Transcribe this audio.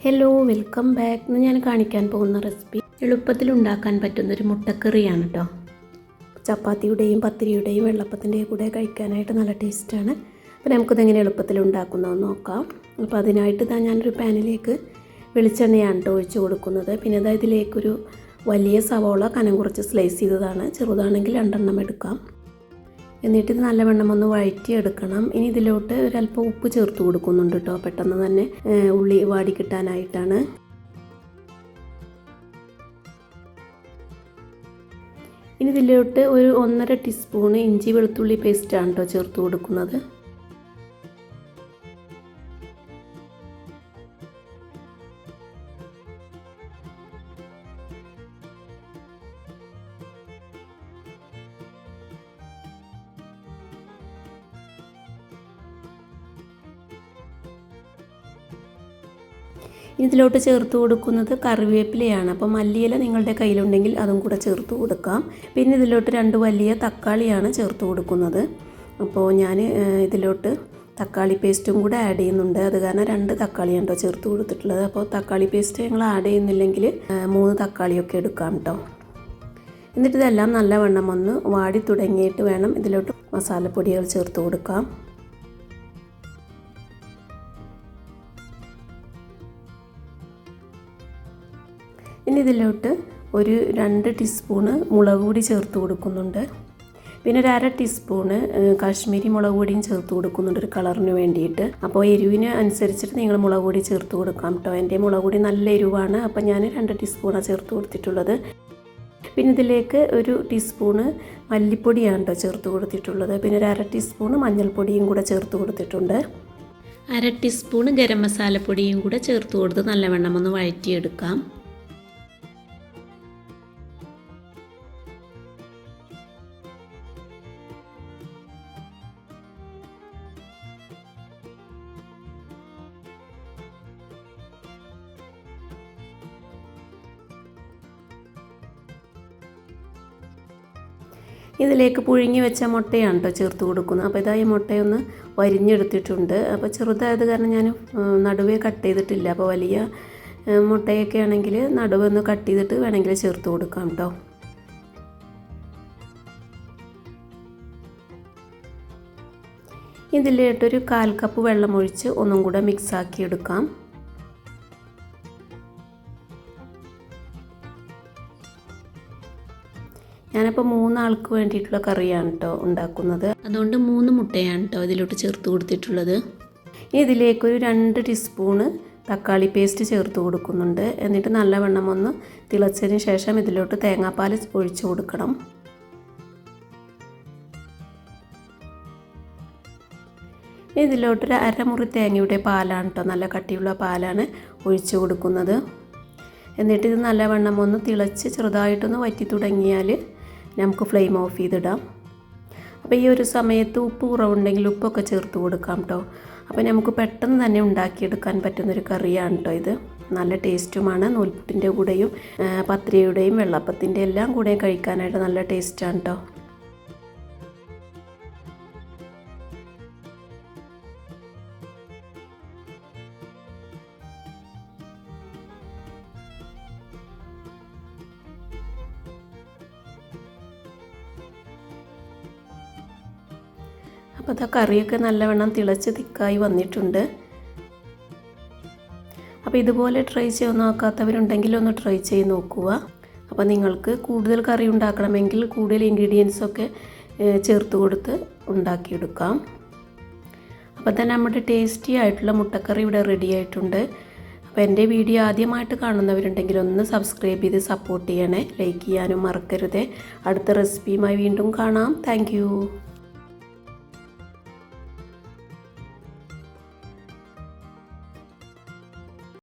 Hello welcome back ഇന്ന് ഞാൻ കാണിക്കാൻ പോകുന്ന റെസിപ്പി എളുപ്പത്തിൽ ഉണ്ടാക്കാൻ പറ്റുന്ന ഒരു മുട്ടക്കറിയാണ് കേട്ടോ ചപ്പാത്തിയുടെയും പത്തിരിയുടെയും വെള്ളപ്പത്തിന്റെയും കൂടെ കഴിക്കാനായിട്ട് നല്ല ടേസ്റ്റാണ് അപ്പോൾ നമുക്കിതെങ്ങനെ എളുപ്പത്തിൽ ഉണ്ടാക്കുന്നതെന്ന് നോക്കാം. അപ്പോൾ അതിനായിട്ട് ഇതാ ഞാനൊരു പാനിലേക്ക് വെളിച്ചെണ്ണയാണ് കേട്ടോ ഒഴിച്ച് കൊടുക്കുന്നത്. പിന്നെ അതായത് ഇതിലേക്കൊരു വലിയ സവോള കനം കുറച്ച് സ്ലൈസ് ചെയ്തതാണ്. ചെറുതാണെങ്കിൽ രണ്ടെണ്ണം എടുക്കാം. എന്നിട്ട് ഇത് നല്ലവണ്ണം ഒന്ന് വഴറ്റിയെടുക്കണം. ഇനി ഇതിലോട്ട് ഒരല്പം ഉപ്പ് ചേർത്ത് കൊടുക്കുന്നുണ്ട് കേട്ടോ പെട്ടെന്ന് തന്നെ ഉള്ളി വാടി കിട്ടാനായിട്ടാണ്. ഇനി ഇതിലോട്ട് ഒരു ഒന്നര ടീസ്പൂണ് ഇഞ്ചി വെളുത്തുള്ളി പേസ്റ്റാണ് കേട്ടോ ചേർത്ത് കൊടുക്കുന്നത്. ഇതിലോട്ട് ചേർത്ത് കൊടുക്കുന്നത് കറിവേപ്പിലയാണ്. അപ്പോൾ മല്ലിയില നിങ്ങളുടെ കയ്യിലുണ്ടെങ്കിൽ അതും കൂടെ ചേർത്ത് കൊടുക്കാം. പിന്നെ ഇതിലോട്ട് രണ്ട് വലിയ തക്കാളിയാണ് ചേർത്ത് കൊടുക്കുന്നത്. അപ്പോൾ ഞാൻ ഇതിലോട്ട് തക്കാളി പേസ്റ്റും കൂടെ ആഡ് ചെയ്യുന്നുണ്ട്. അത് കാരണം രണ്ട് തക്കാളിയാണ് കേട്ടോ ചേർത്ത് കൊടുത്തിട്ടുള്ളത്. അപ്പോൾ തക്കാളി പേസ്റ്റ് ഞങ്ങൾ ആഡ് ചെയ്യുന്നില്ലെങ്കിൽ മൂന്ന് തക്കാളിയൊക്കെ എടുക്കാം കേട്ടോ. എന്നിട്ട് ഇതെല്ലാം നല്ലവണ്ണം ഒന്ന് വാടി തുടങ്ങിയിട്ട് വേണം ഇതിലോട്ട് മസാലപ്പൊടികൾ ചേർത്ത് കൊടുക്കാം. ഇതിലോട്ട് ഒരു രണ്ട് ടീസ്പൂണ് മുളക് പൊടി ചേർത്ത് കൊടുക്കുന്നുണ്ട്. പിന്നെ ഒരു അര ടീസ്പൂണ് കാശ്മീരി മുളക് പൊടിയും ചേർത്ത് കൊടുക്കുന്നുണ്ട് ഒരു കളറിന് വേണ്ടിയിട്ട്. അപ്പോൾ എരിവിന് അനുസരിച്ചിട്ട് നിങ്ങൾ മുളക് പൊടി ചേർത്ത് കൊടുക്കാം കേട്ടോ. എന്റെ മുളക് പൊടി നല്ല എരിവാണ് അപ്പോൾ ഞാൻ രണ്ട് ടീസ്പൂണാണ് ചേർത്ത് കൊടുത്തിട്ടുള്ളത്. പിന്നെ ഇതിലേക്ക് ഒരു ടീസ്പൂണ് മല്ലിപ്പൊടിയാണ് കേട്ടോ ചേർത്ത് കൊടുത്തിട്ടുള്ളത്. പിന്നെ ഒരു അര ടീസ്പൂണ് മഞ്ഞൾപ്പൊടിയും കൂടെ ചേർത്ത് കൊടുത്തിട്ടുണ്ട്. അര ടീസ്പൂണ് ഗരം മസാലപ്പൊടിയും കൂടെ ചേർത്ത് കൊടുത്ത് നല്ലവണ്ണം ഒന്ന് വഴറ്റിയെടുക്കാം. ഇതിലേക്ക് പുഴുങ്ങി വെച്ച മുട്ടയാണ് കേട്ടോ ചേർത്ത് കൊടുക്കുന്നത്. അപ്പോൾ ഇതാ ഈ മുട്ടയൊന്ന് വരിഞ്ഞെടുത്തിട്ടുണ്ട്. അപ്പോൾ ചെറുതായത് കാരണം ഞാൻ നടുവേ കട്ട് ചെയ്തിട്ടില്ല. അപ്പോൾ വലിയ മുട്ടയൊക്കെ ആണെങ്കിൽ നടുവൊന്ന് കട്ട് ചെയ്തിട്ട് വേണമെങ്കിൽ ചേർത്ത് കൊടുക്കാം കേട്ടോ ഇതിലേട്ടൊരു കാൽ കപ്പ് വെള്ളം ഒഴിച്ച് ഒന്നും കൂടെ മിക്സ് ആക്കി എടുക്കാം. ഞാനിപ്പോൾ മൂന്നാൾക്ക് വേണ്ടിയിട്ടുള്ള കറിയാണ് കേട്ടോ ഉണ്ടാക്കുന്നത്. അതുകൊണ്ട് മൂന്ന് മുട്ടയാണ് കേട്ടോ ഇതിലോട്ട് ചേർത്ത് കൊടുത്തിട്ടുള്ളത്. ഇനി ഇതിലേക്കൊരു രണ്ട് ടീസ്പൂണ് തക്കാളി പേസ്റ്റ് ചേർത്ത് കൊടുക്കുന്നുണ്ട്. എന്നിട്ട് നല്ലവണ്ണം ഒന്ന് തിളച്ചതിന് ശേഷം ഇതിലോട്ട് തേങ്ങാപ്പാൽ ഒഴിച്ചു കൊടുക്കണം. ഇതിലോട്ടൊരു അരമുറി തേങ്ങയുടെ പാലാണ് കേട്ടോ നല്ല കട്ടിയുള്ള പാലാണ് ഒഴിച്ചു കൊടുക്കുന്നത്. എന്നിട്ട് ഇത് നല്ലവണ്ണം ഒന്ന് തിളച്ച് ചെറുതായിട്ടൊന്ന് വറ്റി തുടങ്ങിയാൽ നമുക്ക് ഫ്ലെയിം ഓഫ് ചെയ്തിടാം. അപ്പോൾ ഈ ഒരു സമയത്ത് ഉപ്പ് കുറവുണ്ടെങ്കിൽ ഉപ്പൊക്കെ ചേർത്ത് കൊടുക്കാം കേട്ടോ അപ്പോൾ നമുക്ക് പെട്ടെന്ന് തന്നെ ഉണ്ടാക്കിയെടുക്കാൻ പറ്റുന്നൊരു കറിയാണ് കേട്ടോ ഇത്. നല്ല ടേസ്റ്റുമാണ്. നൂൽപുട്ടിന്റെ കൂടെയും പത്രിയുടെയും വെള്ളപ്പത്തിന്റെ എല്ലാം കൂടെയും കഴിക്കാനായിട്ട് നല്ല ടേസ്റ്റാണ് കേട്ടോ അപ്പോൾ അതാ കറിയൊക്കെ നല്ലവണ്ണം തിളച്ച് തിക്കായി വന്നിട്ടുണ്ട്. അപ്പോൾ ഇതുപോലെ ട്രൈ ചെയ്ത് നോക്കാത്തവരുണ്ടെങ്കിൽ ഒന്ന് ട്രൈ ചെയ്ത് നോക്കുക. അപ്പോൾ നിങ്ങൾക്ക് കൂടുതൽ കറി ഉണ്ടാക്കണമെങ്കിൽ കൂടുതൽ ഇൻഗ്രീഡിയൻസ് ഒക്കെ ഏഹ്, ചേർത്ത് കൊടുത്ത് ഉണ്ടാക്കിയെടുക്കാം. അപ്പോൾ തന്നെ നമ്മുടെ ടേസ്റ്റി ആയിട്ടുള്ള മുട്ടക്കറി ഇവിടെ റെഡി ആയിട്ടുണ്ട്. അപ്പോൾ എന്റെ വീഡിയോ ആദ്യമായിട്ട് കാണുന്നവരുണ്ടെങ്കിൽ ഒന്ന് സബ്സ്ക്രൈബ് ചെയ്ത് സപ്പോർട്ട് ചെയ്യണേ. ലൈക്ക് ചെയ്യാനും മറക്കരുതേ. അടുത്ത റെസിപ്പിയുമായി വീണ്ടും കാണാം. താങ്ക്